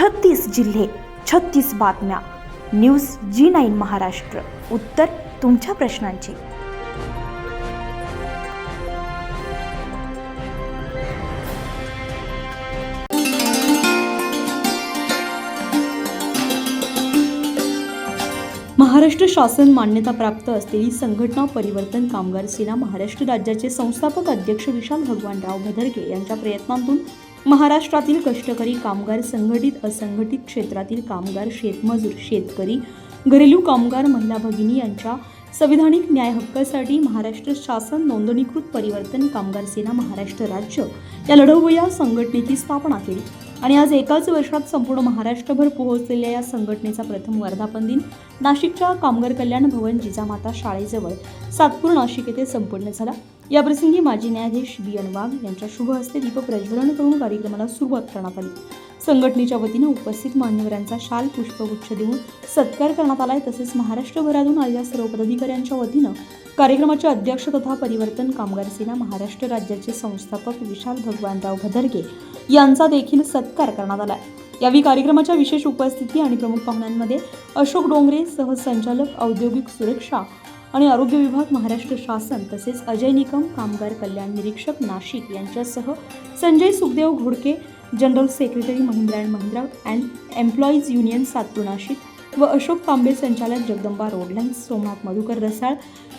छत्तीस जिल्हे छत्तीस बातम्या. News G nine Maharashtra. उत्तर तुमच्या प्रश्नांची. महाराष्ट्र शासन मान्यताप्राप्त असलेली संघटना परिवर्तन कामगार सेना महाराष्ट्र राज्याचे संस्थापक अध्यक्ष विशाल भगवानराव भदरगे यांच्या प्रयत्नांतून महाराष्ट्रातील कष्टकरी कामगार संघटित असंघटित क्षेत्रातील कामगार शेतमजूर शेतकरी घरेलू कामगार महिला भगिनी यांच्या संविधानिक न्याय हक्कासाठी महाराष्ट्र शासन नोंदणीकृत परिवर्तन कामगार सेना महाराष्ट्र राज्य या लढवया संघटनेची स्थापना केली. आणि आज एकाच वर्षात संपूर्ण महाराष्ट्रभर पोहोचलेल्या या संघटनेचा प्रथम वर्धापन दिन नाशिकच्या कामगार कल्याण भवन जिजामाता शाळेजवळ सातपूर नाशिक येथे संपन्न झाला. याप्रसंगी माजी न्यायाधीश बी एन वाघ यांच्या शुभ हस्ते दीप प्रज्वलन करून कार्यक्रमाला सुरुवात करण्यात आली. संघटनेच्या वतीनं उपस्थित मान्यवरांचा शाल पुष्पगुच्छ देऊन सत्कार करण्यात आलाय. तसेच महाराष्ट्रभरातून आलेल्या सर्व पदाधिकाऱ्यांच्या वतीनं कार्यक्रमाचे अध्यक्ष तथा परिवर्तन कामगार सेना महाराष्ट्र राज्याचे संस्थापक विशाल भगवानराव भदरगे यांचा देखील सत्कार करण्यात आला यावेळी कार्यक्रमाच्या विशेष उपस्थिती आणि प्रमुख पाहुण्यांमध्ये अशोक डोंगरे सहसंचालक औद्योगिक सुरक्षा आणि आरोग्य विभाग महाराष्ट्र शासन तसेच अजय निकम कामगार कल्याण निरीक्षक नाशिक यांच्यासह Sanjay Sukhdev Ghodke general secretary Mahindra and Mahindra and employees union Satpur Nashik व अशोक तांबे संचालक जगदंबा रोडलाईन्स सोमनाथ मधुकर रसाळ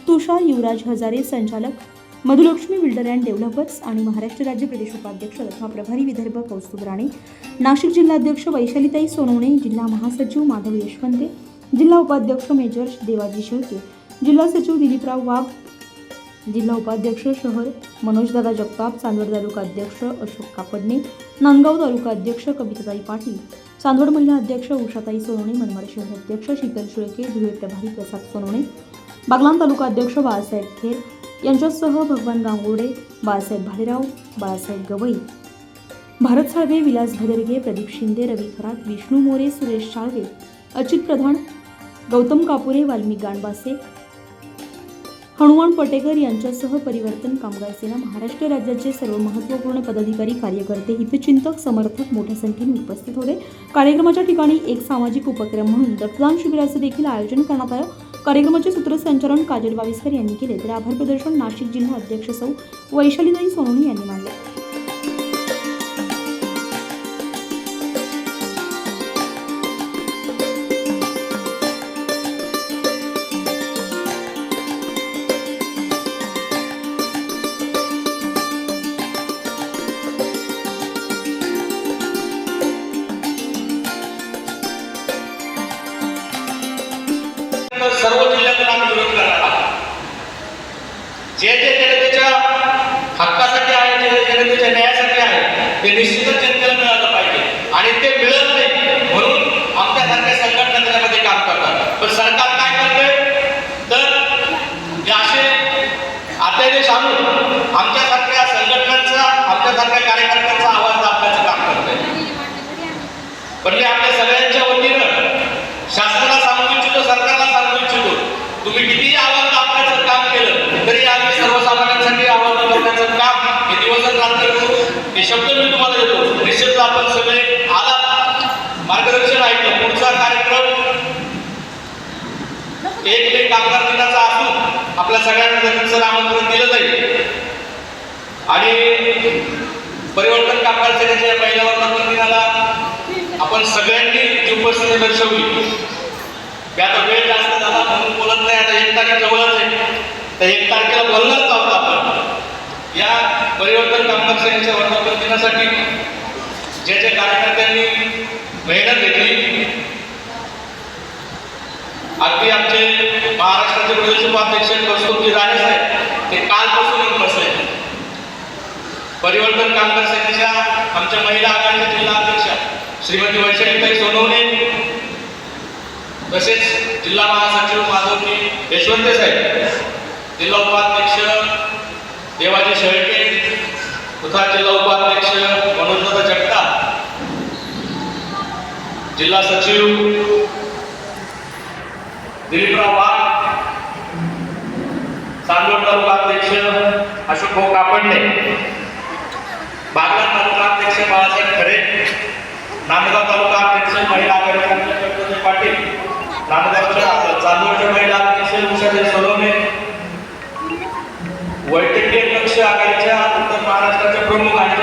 तुषार युवराज हजारे संचालक मधुलक्ष्मी बिल्डर अँड डेव्हलपर्स आणि महाराष्ट्र राज्य प्रदेश उपाध्यक्ष तथा प्रभारी विदर्भ कौस्तुभ राणे नाशिक जिल्हाध्यक्ष वैशालीताई सोनवणे जिल्हा महासचिव माधव यशवंते जिल्हा उपाध्यक्ष मेजर देवाजी शेळके जिल्हा सचिव दिलीपराव वाघ जिल्हा उपाध्यक्ष शहर मनोजदादा जगताप चांदवड तालुका अध्यक्ष अशोक कापडणे नांदगाव तालुका अध्यक्ष कविताताई पाटील चांदवड महिला अध्यक्ष उषाताई सोनवणे मनमाड शहर अध्यक्ष शीतल शुळके धुळे प्रभारी प्रसाद सोनवणे बागलाम तालुका अध्यक्ष बाळासाहेब खेर यांच्यासह भगवान गांगोडे बाळासाहेब भालेराव बाळासाहेब गवई. भारत साळवे विलास भदरगे प्रदीप शिंदे रवी खरात विष्णू मोरे सुरेश साळवे अचित प्रधान गौतम कापुरे वाल्मिक गाणबासे हनुमान पटेकर यांच्यासह परिवर्तन कामगार सेना महाराष्ट्र राज्याचे सर्व महत्त्वपूर्ण पदाधिकारी कार्यकर्ते हितचिंतक समर्थक मोठ्या संख्येने उपस्थित होते. कार्यक्रमाच्या ठिकाणी एक सामाजिक उपक्रम म्हणून रक्तदान शिबिराचे देखील आयोजन करण्यात आलं. कार्यक्रमाचे सूत्रसंचालन काजल बाविस्कर यांनी केले. तर आभार प्रदर्शन नाशिक जिल्हा अध्यक्ष सौ वैशालीताई सोनवणे यांनी मांडले. जनतेच्या न्यायासाठी आहे. ते निश्चितच जनतेला मिळालं पाहिजे. आणि ते मिळत नाही म्हणून आमच्यासारख्या संघटना त्याच्यामध्ये काम करतात. पण सरकार काय करते तर असे अध्यादेश आणून आमच्यासारख्या संघटनांचा आमच्यासारख्या मार्गदर्शन ऐकलं पुढचा कार्यक्रम एक मे कामगार दिनाचा असून आपल्या सगळ्यांना आमंत्रण दिलं जाईल. आणि परिवर्तन कामगार सेनेच्या पहिल्या वर्धापन दिनाला आपण सगळ्यांनी जी उपस्थिती दर्शवली. मी आता वेळ जास्त झाला म्हणून बोलत नाही. आता एक तारीख जवळच आहे. तर एक तारखेला बोलणारच आहोत आपण. या परिवर्तन कामगार सेनेच्या वर्धापन दिनासाठी जे जे कार्यकर्त्यांनी अगदी आमचे महाराष्ट्राचे प्रदेश उपाध्यक्ष कौस्तुभजी राणे साहेब. ते कालपासून येऊन बसले परिवर्तन कामगार सेनेच्या आमच्या महिला आघाडीच्या जिल्हा अध्यक्षा श्रीमती वैशालीताई सोनवणे तसेच जिल्हा महासचिव माधवजी यशवंत साहेब. जिल्हा उपाध्यक्ष देवाजी शेळके तथा जिल्हा उपाध्यक्ष मनोजदादा जगताप. जिल्हा सचिव दिलीपराव वाघ चांदोड तालुकाध्यक्ष अशोक भाऊ कापडणे बागला तालुकाध्यक्ष बाळासाहेब खरे नांदगाव तालुका अध्यक्ष महिला आघाडी पाटील नांदगावच्या चांदोडचे महिला अध्यक्ष उषाताई सोलवणे वैद्यकीय पक्ष आघाडीच्या उत्तर महाराष्ट्राच्या प्रमुख आणि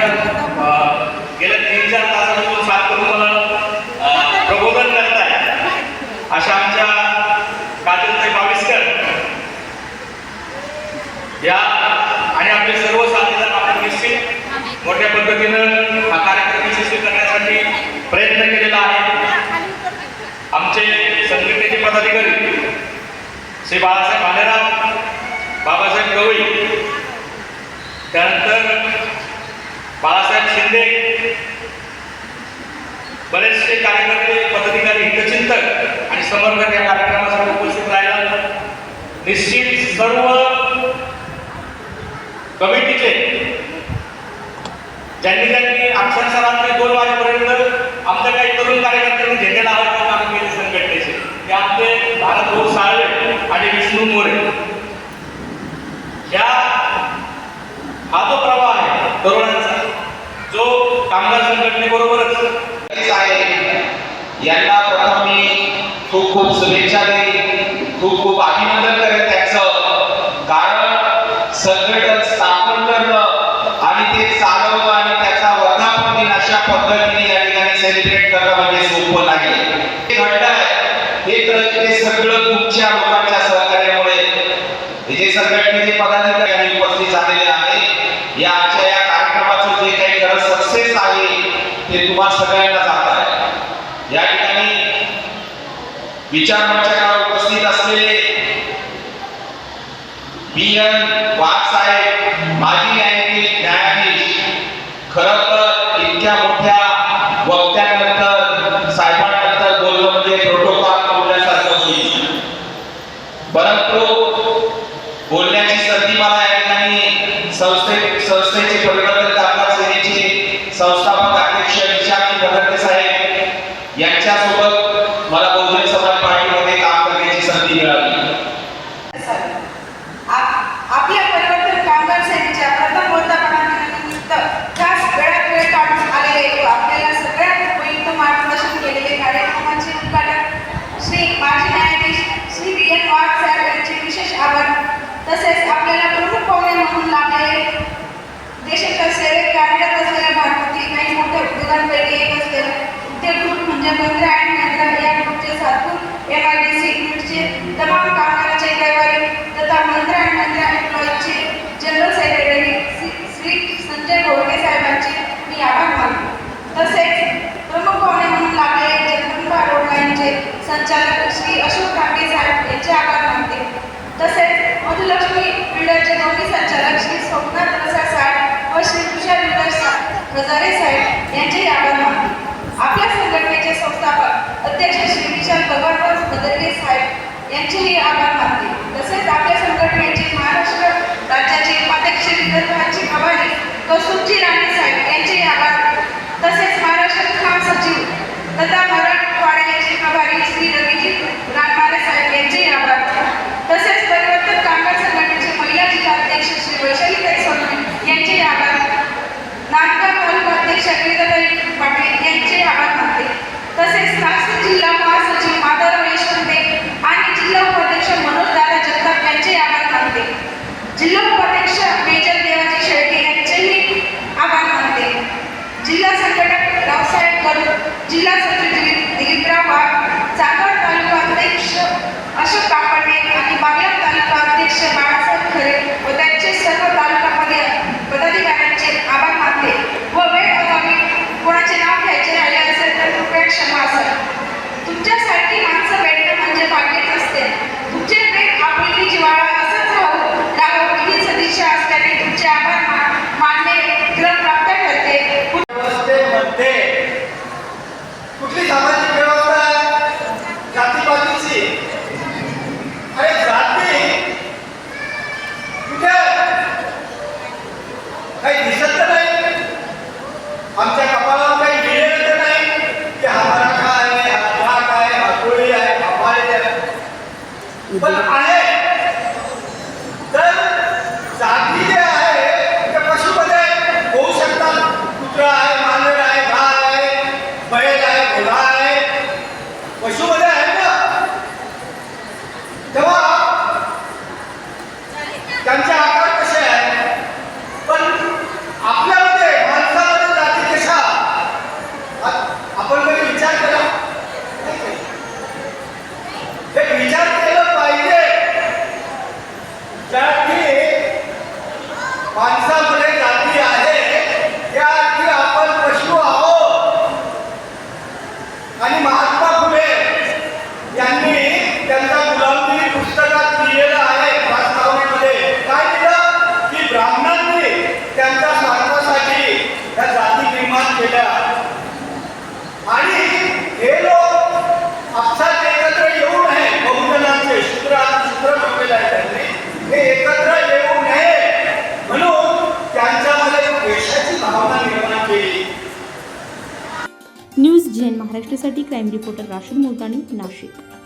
श्री बाळासाहेब भालेराव बाबासाहेब गवळी त्यानंतर बाळासाहेब शिंदे बरेचसे कार्यकर्ते पदाधिकारी हितचिंतक आणि समर्थक या कार्यक्रमासाठी उपस्थित राहिला. निश्चित सर्व कमिटीचे ज्यांनी त्यांनी अक्षरशः रात्री दोन वाजेपर्यंत आमच्या काही तरुण कार्यकर्त्यांनी झेंडे लावायचं काम केले संघटनेचे ते आमचे भारत भाऊ साळवे आणि विष्णू मोरे ह्या हा जो प्रवाह आहे तरुणांचा जो कामगार संघटनेबरोबरच. आहे यांना प्रथम मी खूप खूप शुभेच्छा देईन खूप खूप अभिनंदन करेन त्याचं कारण संघटन स्थापन करणं आणि ते चालवणं आणि त्याचा वर्धापन दिन अशा पद्धतीने या ठिकाणी सेलिब्रेट करणं म्हणजे सोपं नाही हे घडलंय हे तर ते सगळं तुमच्या लोकांच्या सहकार्यामुळे हे जे संघटनेचे पदाधिकारी आणि उपस्थित झालेले आहे या आजच्या या कार्यक्रमाचं जे काही खरं सक्सेस आहे ते तुम्हा सगळ्यांना जात आहे या ठिकाणी विचार मंचावर उपस्थित असलेले बी एन वाघ साहेब माजी न्यायाधीश न्यायाधीश खर तर इतक्या मोठ्या वक्त्यानंतर साहेबांनंतर बोलणं म्हणजे प्रोटोकॉल बोलण्यासारखं होईल. परंतु बोलण्याची संधी मला या ठिकाणी संस्थे संस्थेचे परिवर्तन कामगार सेनेचे संस्थापक अध्यक्ष विशाखी भगते साहेब यांच्यासोबत मला बहुजन समाज पार्टीमध्ये काम करण्याची संधी मिळाली आप- आपल्या परिवर्तन कामगार सेनेच्या प्रथम वर्धापनानिमित्त खास वेळात वेळ काढून आलेले व आपल्याला सगळ्यात उपयुक्त मार्गदर्शन केलेले कार्यक्रमाचे उद्घाटन श्री माजी न्यायाधीश श्री बी एन वाघ साहेब यांचे विशेष आभार तसेच आपल्याला प्रमुख पाहुणे म्हणून लाभलेले देशाच्या सेवेत कार्यरत असलेल्या भारतातील काही मोठ्या उद्योगांपैकी एक असलेले उद्योग ग्रुप म्हणजे महिंद्रा अँड महिंद्रा या ग्रुपचे Satpur M I D C युनिटचे तमाम कामगारांचे रहिवारी तथा महिंद्रा अँड महिंद्रा एम्प्लॉईजचे जनरल सेक्रेटरी श्री- श्री संजय घोडके साहेबांचे मी आभार मानतो. तसेच प्रमुख पाहुणे म्हणून लागलेले जगदंबा रोड संचालक श्री अशोक कांबळे साहेब यांचे आभार मानते. तसेच मधुलक्ष्मी बिल्डरचे दोन्ही संचालक श्री सोमनाथ प्रसाद साहेब व श्री तुषार बिल्डर हजारे साहेब यांचे आभार मानते. आपल्या संघटनेचे संस्थापक अध्यक्ष श्री विशाल भगवानराव भदरगे साहेब यांचेही आभार मानते. तसेच आपल्या संघटनेचे महाराष्ट्र राज्याचे उपाध्यक्ष विदर्भाचे प्रभारी कौस्तुभजी राणे साहेब यांचेही आभार. तसेच महाराष्ट्र खान सचिव तथा मराठवाड्याचे आभारी श्री रवीजी रानमारे साहेब यांचेही आभार तसेच परिवर्तन कामगार संघटनेचे महिला जिल्हाध्यक्ष श्री वैशालीताई सोनवणे यांचेही आभार नांदगाव तालुका अध्यक्ष गिरिजाताई पाटील यांचे आभार मानते तसेच नाशिक जिल्हा महासचिव माधवराव यशवंते आणि जिल्हा उपाध्यक्ष मनोज दादा जगताप यांचे आभार मानते जिल्हा उपाध्यक्ष मेजर देवाजी शेळके यांचेही आभार मानते जिल्हा संघटक रावसाहेब करू जिल्हा सचिव Dilip Diliprao Wagh news crime reporter Rashid Multani Nashik.